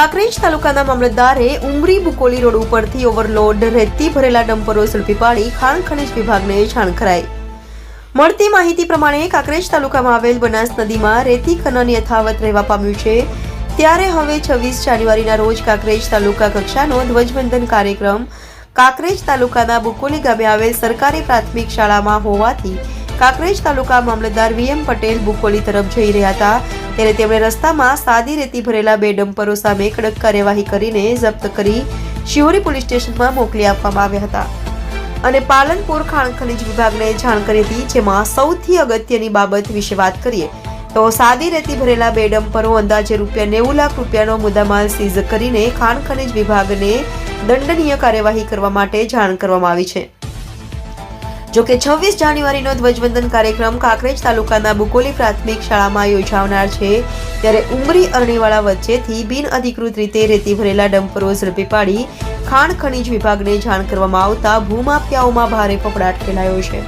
કાંકરેજ તાલુકાના મામલતદારે ઉમરી બુકોલી રોડ ઉપરથી ઓવરલોડ રેતી ભરેલા ડમ્પરો ઝડપી પાડી ખાણ ખનિજ વિભાગને જાણ કરાઈ. મળતી માહિતી પ્રમાણે કાંકરેજ તાલુકામાં આવેલ બનાસ નદીમાં રેતી ખનન યથાવત રહેવા પામ્યું છે. ત્યારે હવે છવ્વીસ જાન્યુઆરીના રોજ કાંકરેજ તાલુકા કક્ષાનો ધ્વજવંદન કાર્યક્રમ કાંકરેજ તાલુકાના બુકોલી ગામે આવેલ સરકારી પ્રાથમિક શાળામાં હોવાથી કાંકરેજ તાલુકા મામલતદાર વીએમ પટેલ બુકોલી તરફ જઈ રહ્યા હતા. ત્યારે તેમણે રસ્તામાં સાદી રેતી ભરેલા બે ડમ્પરો સામે કડક કાર્યવાહી કરીને જપ્ત કરી શિહોરી પોલીસ સ્ટેશનમાં મોકલી આપવામાં આવ્યા હતા. અને પાલનપુર ખાણ ખનિજ વિભાગને જાણ કરી હતી, જેમાં સૌથી અગત્યની બાબત વિશે વાત કરીએ, તો સાદી રેતી ભરેલા બે ડમ્પરો અંદાજે રૂપિયા નેવું લાખ રૂપિયાનો મુદ્દામાલ સીઝ કરીને ખાણ ખનિજ વિભાગને દંડનીય કાર્યવાહી કરવા માટે જાણ કરવામાં આવી છે. જો કે છવ્વીસ જાન્યુઆરીનો ધ્વજવંદન કાર્યક્રમ કાંકરેજ તાલુકાના બુકોલી પ્રાથમિક શાળામાં યોજાનાર છે. ત્યારે ઉમરી અરણીવાળા વચ્ચેથી બિન અધિકૃત રીતે રેતી ભરેલા ડમ્પરો ઝડપી પાડી ખાણ ખનીજ વિભાગને જાણ કરવામાં આવતા ભૂમાફિયાઓમાં ભારે ફફડાટ ફેલાયો છે.